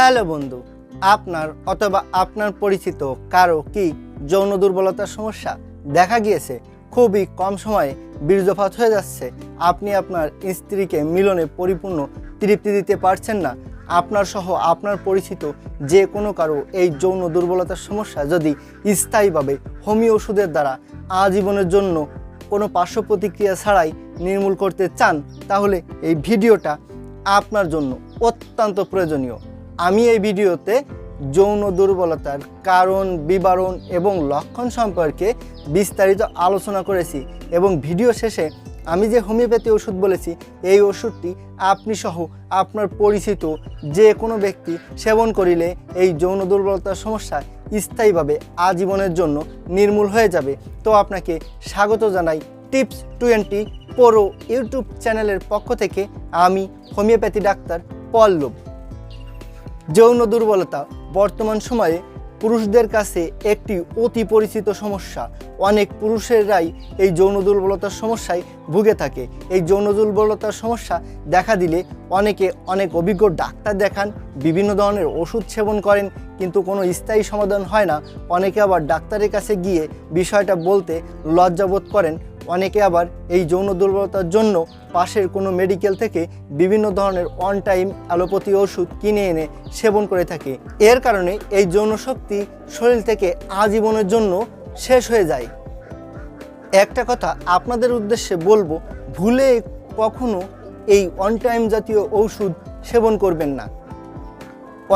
Hello বন্ধু, আপনার অথবা আপনার পরিচিত কারও কি যৌন দুর্বলতার সমস্যা? দেখা গিয়েছে, খুবই কম সময়ে বীর্যপাত হয়ে যাচ্ছে। আপনি আপনার স্ত্রীকে মিলনে পরিপূর্ণ তৃপ্তি দিতে পারছেন না। আপনার সহ আপনার পরিচিত যে কোনো কারও এই যৌন দুর্বলতার সমস্যা যদি স্থায়ীভাবে হোমিও ওষুধের দ্বারা আজীবনের জন্য কোনো পার্শ্ব প্রতিক্রিয়া ছাড়াই নির্মূল করতে চান, তাহলে এই ভিডিওটা আপনার জন্য অত্যন্ত প্রয়োজনীয়। আমি এই ভিডিওতে যৌন দুর্বলতার কারণ, বিবরণ এবং লক্ষণ সম্পর্কে বিস্তারিত আলোচনা করেছি এবং ভিডিও শেষে আমি যে হোমিওপ্যাথি ওষুধ বলেছি, এই ওষুধটি আপনি সহ আপনার পরিচিত যে কোনো ব্যক্তি সেবন করিলে এই যৌন দুর্বলতার সমস্যা স্থায়ীভাবে আজীবনের জন্য নির্মূল হয়ে যাবে। তো আপনাকে স্বাগত জানাই টিপস টোয়েন্টি পোরো ইউটিউব চ্যানেলের পক্ষ থেকে আমি হোমিওপ্যাথি ডাক্তার পল্লব। যৌন দুর্বলতা বর্তমান সময়ে পুরুষদের কাছে একটি অতি পরিচিত সমস্যা। অনেক পুরুষেরাই এই যৌন দুর্বলতার সমস্যায় ভুগে থাকে। এই যৌন দুর্বলতার সমস্যা দেখা দিলে অনেকে অনেক অভিজ্ঞ ডাক্তার দেখান, বিভিন্ন ধরনের ওষুধ সেবন করেন, কিন্তু কোনো স্থায়ী সমাধান হয় না। অনেকে আবার ডাক্তারের কাছে গিয়ে বিষয়টা বলতে লজ্জাবোধ করেন। অনেকে আবার এই যৌন দুর্বলতার জন্য পাশের কোনো মেডিকেল থেকে বিভিন্ন ধরনের অন টাইম অ্যালোপ্যাথি ওষুধ কিনে এনে সেবন করে থাকে। এর কারণে এই যৌন শক্তি শরীর থেকে আজীবনের জন্য শেষ হয়ে যায়। একটা কথা আপনাদের উদ্দেশ্যে বলব, ভুলে কখনো এই অন টাইম জাতীয় ঔষধ সেবন করবেন না।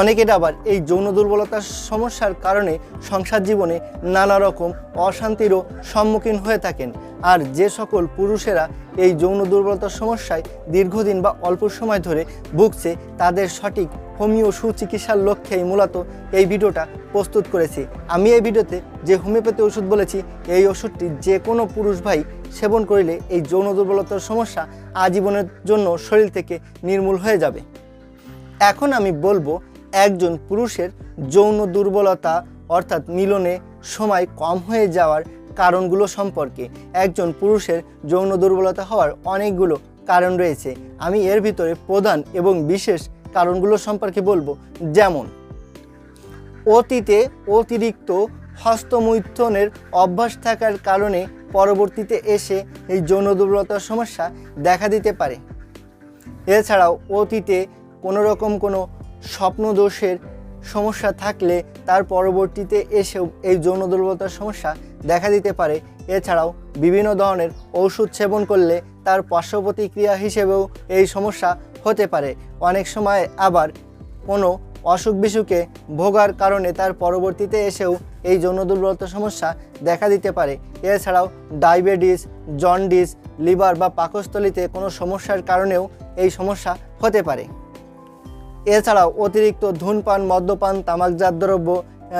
অনেকের আবার এই যৌন দুর্বলতার সমস্যার কারণে সংসার জীবনে নানা রকম অশান্তিরও সম্মুখীন হয়ে থাকেন। আর যে সকল পুরুষেরা এই যৌন দুর্বলতার সমস্যায় দীর্ঘদিন বা অল্প সময় ধরে ভুগছে, তাদের সঠিক হোমিও সুচিকিৎসার লক্ষ্যেই মূলত এই ভিডিওটা প্রস্তুত করেছি। আমি এই ভিডিওতে যে হোমিওপ্যাথি ওষুধ বলেছি, এই ওষুধটি যে কোনো পুরুষ ভাই সেবন করিলে এই যৌন দুর্বলতার সমস্যা আজীবনের জন্য শরীর থেকে নির্মূল হয়ে যাবে। এখন আমি বলব একজন পুরুষের যৌন দুর্বলতা অর্থাৎ মিলনে সময় কম হয়ে যাওয়ার কারণগুলো সম্পর্কে একজন পুরুষের যৌন দুর্বলতা হওয়ার অনেকগুলো কারণ রয়েছে। আমি এর ভিতরে প্রধান এবং বিশেষ কারণগুলো সম্পর্কে বলব। যেমন, অতীতে অতিরিক্ত হস্তমৈথনের অভ্যাস থাকার কারণে পরবর্তীতে এসে এই যৌন দুর্বলতার সমস্যা দেখা দিতে পারে। এছাড়াও অতীতে কোনো রকম কোনো স্বপ্নদোষের সমস্যা থাকলে তার পরবর্তীতে এসেও এই যৌন দুর্বলতার সমস্যা দেখা দিতে পারে। এছাড়াও বিভিন্ন ধরনের ওষুধ সেবন করলে তার পার্শ্ব প্রতিক্রিয়া হিসেবেও এই সমস্যা হতে পারে। অনেক সময় আবার কোনো অসুখ বিসুখে ভোগার কারণে তার পরবর্তীতে এসেও এই যৌন দুর্বলতার সমস্যা দেখা দিতে পারে। এছাড়াও ডায়াবেটিস, জন্ডিস, লিভার বা পাকস্থলিতে কোনো সমস্যার কারণেও এই সমস্যা হতে পারে। এছাড়াও অতিরিক্ত ধূমপান, মদ্যপান, তামাকজাত দ্রব্য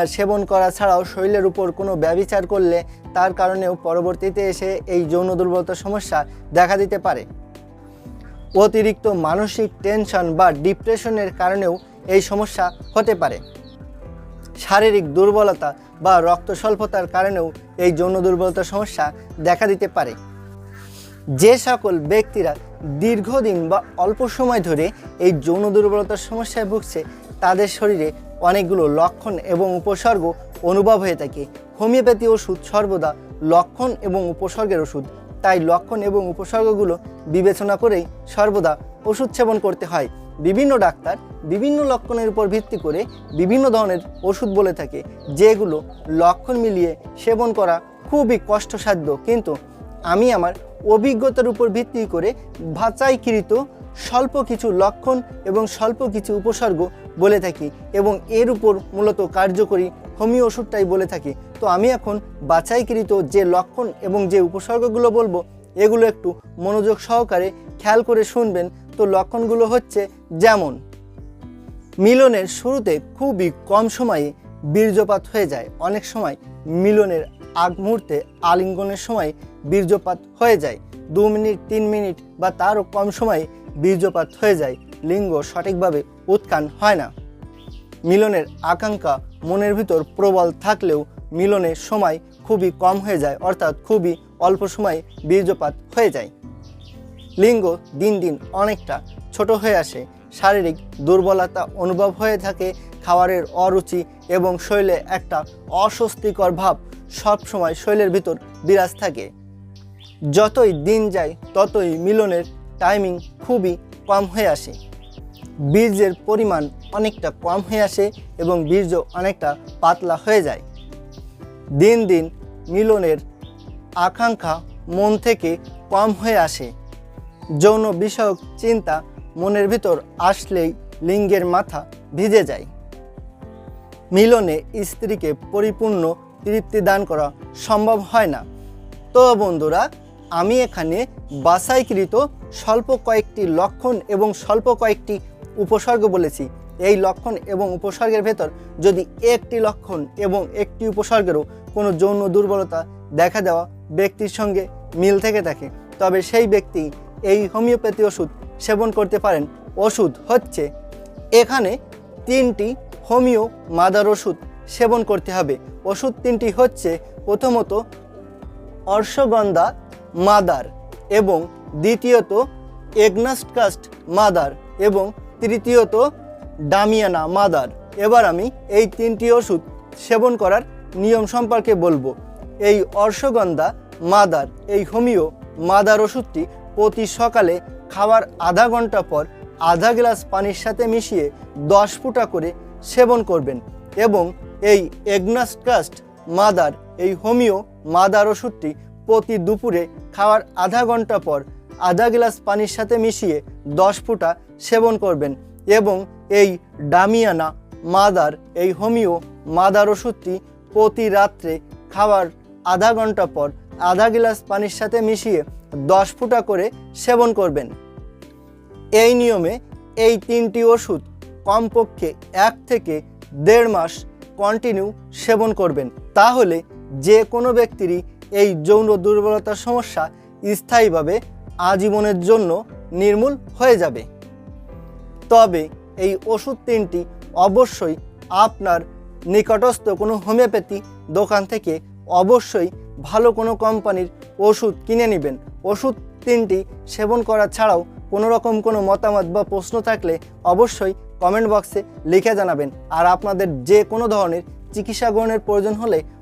সেবন করা ছাড়াও শরীরের উপর কোনো ব্যবিচার করলে তার কারণেও পরবর্তীতে এসে এই যৌন দুর্বলতার সমস্যা দেখা দিতে পারে। অতিরিক্ত মানসিক টেনশন বা ডিপ্রেশনের কারণেও এই সমস্যা হতে পারে। শারীরিক দুর্বলতা বা রক্ত স্বল্পতার কারণেও এই যৌন দুর্বলতার সমস্যা দেখা দিতে পারে। যে সকল ব্যক্তিরা দীর্ঘদিন বা অল্প সময় ধরে এই যৌন দুর্বলতার সমস্যায় ভুগছে, তাদের শরীরে অনেকগুলো লক্ষণ এবং উপসর্গ অনুভব হয়ে থাকে। হোমিওপ্যাথি ওষুধ সর্বদা লক্ষণ এবং উপসর্গের ওষুধ। তাই লক্ষণ এবং উপসর্গগুলো বিবেচনা করেই সর্বদা ওষুধ সেবন করতে হয়। বিভিন্ন ডাক্তার বিভিন্ন লক্ষণের উপর ভিত্তি করে বিভিন্ন ধরনের ওষুধ বলে থাকে, যেগুলো লক্ষণ মিলিয়ে সেবন করা খুবই কষ্টসাধ্য। কিন্তু আমি আমার অভিজ্ঞতার উপর ভিত্তি করে বাছাইকৃত স্বল্প কিছু লক্ষণ এবং স্বল্প কিছু উপসর্গ বলে থাকি এবং এর উপর মূলত কার্যকরী হোমিও ওষুধটাই বলে থাকি। তো আমি এখন বাছাইকৃত যে লক্ষণ এবং যে উপসর্গগুলো বলব, এগুলো একটু মনোযোগ সহকারে খেয়াল করে শুনবেন। তো লক্ষণগুলো হচ্ছে যেমন, মিলনের শুরুতে খুবই কম সময়ে বীর্যপাত হয়ে যায়। অনেক সময় মিলনের আগ মুহূর্তে আলিঙ্গনের সময় বীর্যপাত হয়ে যায়। দু মিনিট, তিন মিনিট বা তারও কম সময়ে বীর্যপাত হয়ে যায়। লিঙ্গ সঠিকভাবে উৎকান হয় না। মিলনের আকাঙ্ক্ষা মনের ভিতর প্রবল থাকলেও মিলনের সময় খুবই কম হয়ে যায়, অর্থাৎ খুবই অল্প সময়ে বীর্যপাত হয়ে যায়। লিঙ্গ দিন দিন অনেকটা ছোট হয়ে আসে। শারীরিক দুর্বলতা অনুভব হয়ে থাকে, খাবারের অরুচি এবং শরীরে একটা অস্বস্তিকর ভাব সবসময় শরীরের ভিতর বিরাজ থাকে। যতই দিন যায়, ততই মিলনের টাইমিং খুবই কম হয়ে আসে। বীর্যের পরিমাণ অনেকটা কম হয়ে আসে এবং বীর্য অনেকটা পাতলা হয়ে যায়। দিন দিন মিলনের আকাঙ্ক্ষা মন থেকে কম হয়ে আসে। যৌন বিষয়ক চিন্তা মনের ভিতর আসলেই লিঙ্গের মাথা ভিজে যায়। মিলনে স্ত্রীকে পরিপূর্ণ তৃপ্তি দান করা সম্ভব হয় না। তো বন্ধুরা আমি এখানে বাছাইকৃত স্বল্প কয়েকটি লক্ষণ এবং স্বল্প কয়েকটি উপসর্গ বলেছি। এই লক্ষণ এবং উপসর্গের ভেতর যদি একটি লক্ষণ এবং একটি উপসর্গেরও কোনো যৌন দুর্বলতা দেখা দেওয়া ব্যক্তির সঙ্গে মিল থেকে থাকে, তবে সেই ব্যক্তি এই হোমিওপ্যাথি ওষুধ সেবন করতে পারেন। ওষুধ হচ্ছে এখানে তিনটি হোমিও মাদার ওষুধ সেবন করতে হবে। ওষুধ তিনটি হচ্ছে প্রথমত অর্শগন্ধা মাদার এবং দ্বিতীয়ত এগনাস্টকাস্ট মাদার এবং তৃতীয়ত ডামিয়ানা মাদার। এবার আমি এই তিনটি ওষুধ সেবন করার নিয়ম সম্পর্কে বলব। এই অর্শগন্ধা মাদার, এই হোমিও মাদার ওষুধটি প্রতি সকালে খাওয়ার আধা ঘণ্টা পর আধা গ্লাস পানির সাথে মিশিয়ে দশ ফুটা করে সেবন করবেন এবং এই এগনাস্টকাস্ট মাদার, এই হোমিও মাদার ওষুধটি প্রতি দুপুরে খাওয়ার আধা ঘণ্টা পর আধা গ্লাস পানির সাথে মিশিয়ে দশ ফুটা সেবন করবেন এবং এই ডামিয়ানা মাদার, এই হোমিও মাদার ওষুধটি প্রতি রাত্রে খাওয়ার আধা ঘণ্টা পর আধা গ্লাস পানির সাথে মিশিয়ে দশ ফুটা করে সেবন করবেন। এই নিয়মে এই তিনটি ওষুধ কমপক্ষে এক থেকে দেড় মাস কন্টিনিউ সেবন করবেন। তাহলে যে কোনো ব্যক্তিরই এই যৌন দুর্বলতার সমস্যা স্থায়ীভাবে আজীবনের জন্য নির্মূল হয়ে যাবে। তবে এই ওষুধ তিনটি অবশ্যই আপনার নিকটস্থ কোনো হোমিওপ্যাথি দোকান থেকে অবশ্যই ভালো কোনো কোম্পানির ওষুধ কিনে নেবেন। ওষুধ তিনটি সেবন করা ছাড়াও কোনো রকম কোনো মতামত বা প্রশ্ন থাকলে অবশ্যই কমেন্ট বক্সে লিখে জানাবেন। আর আপনাদের যে কোনো ধরনের চিকিৎসা গ্রহণের প্রয়োজন হলে